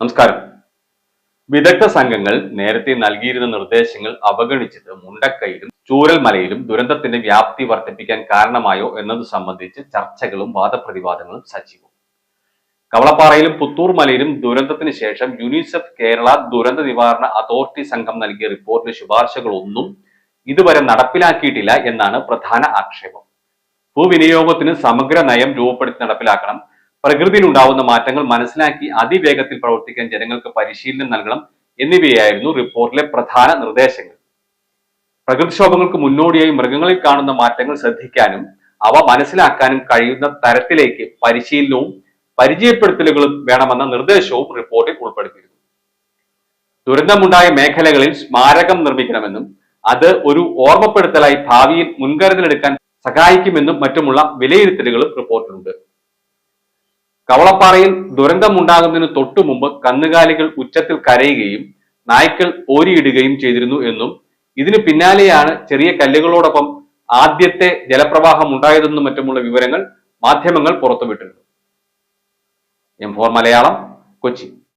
നമസ്കാരം. വിദഗ്ധ സംഘങ്ങൾ നേരത്തെ നൽകിയിരുന്ന നിർദ്ദേശങ്ങൾ അവഗണിച്ചത് മുണ്ടക്കയിലും ചൂരൽമലയിലും ദുരന്തത്തിന്റെ വ്യാപ്തി വർദ്ധിപ്പിക്കാൻ കാരണമായോ എന്നത് സംബന്ധിച്ച് ചർച്ചകളും വാദപ്രതിവാദങ്ങളും സജീവം കവളപ്പാറയിലും പുത്തൂർ മലയിലും ദുരന്തത്തിന് ശേഷം യുനിസെഫ് കേരള ദുരന്ത നിവാരണ അതോറിറ്റി സംഘം നൽകിയ റിപ്പോർട്ടിലെ ശുപാർശകളൊന്നും ഇതുവരെ നടപ്പിലാക്കിയിട്ടില്ല എന്നാണ് പ്രധാന ആക്ഷേപം. ഭൂവിനിയോഗത്തിന് സമഗ്ര നയം രൂപപ്പെടുത്തി നടപ്പിലാക്കണം പ്രകൃതിയിൽ ഉണ്ടാവുന്ന മാറ്റങ്ങൾ മനസ്സിലാക്കി അതിവേഗത്തിൽ പ്രവർത്തിക്കാൻ ജനങ്ങൾക്ക് പരിശീലനം നൽകണം എന്നിവയായിരുന്നു റിപ്പോർട്ടിലെ പ്രധാന നിർദ്ദേശങ്ങൾ. പ്രകൃതിക്ഷോഭങ്ങൾക്ക് മുന്നോടിയായി മൃഗങ്ങളിൽ കാണുന്ന മാറ്റങ്ങൾ ശ്രദ്ധിക്കാനും അവ മനസ്സിലാക്കാനും കഴിയുന്ന തരത്തിലേക്ക് പരിശീലനവും പരിചയപ്പെടുത്തലുകളും വേണമെന്ന നിർദ്ദേശവും റിപ്പോർട്ടിൽ ഉൾപ്പെടുത്തിയിരുന്നു. ദുരന്തമുണ്ടായ മേഖലകളിൽ സ്മാരകം നിർമ്മിക്കണമെന്നും അത് ഒരു ഓർമ്മപ്പെടുത്തലായി ഭാവിയിൽ മുൻകരുതലെടുക്കാൻ സഹായിക്കുമെന്നും മറ്റുമുള്ള വിലയിരുത്തലുകളും റിപ്പോർട്ടിലുണ്ട്. കവളപ്പാറയിൽ ദുരന്തമുണ്ടാകുന്നതിന് തൊട്ടു മുമ്പ് കന്നുകാലികൾ ഉച്ചത്തിൽ കരയുകയും നായ്ക്കൾ ഓരിയിടുകയും ചെയ്തിരുന്നു എന്നും ഇതിന് പിന്നാലെയാണ് ചെറിയ കല്ലുകളോടൊപ്പം ആദ്യത്തെ ജലപ്രവാഹം ഉണ്ടായതെന്നും മറ്റുമുള്ള വിവരങ്ങൾ മാധ്യമങ്ങൾ പുറത്തുവിട്ടിരുന്നു എം ഫോർ മലയാളം കൊച്ചി.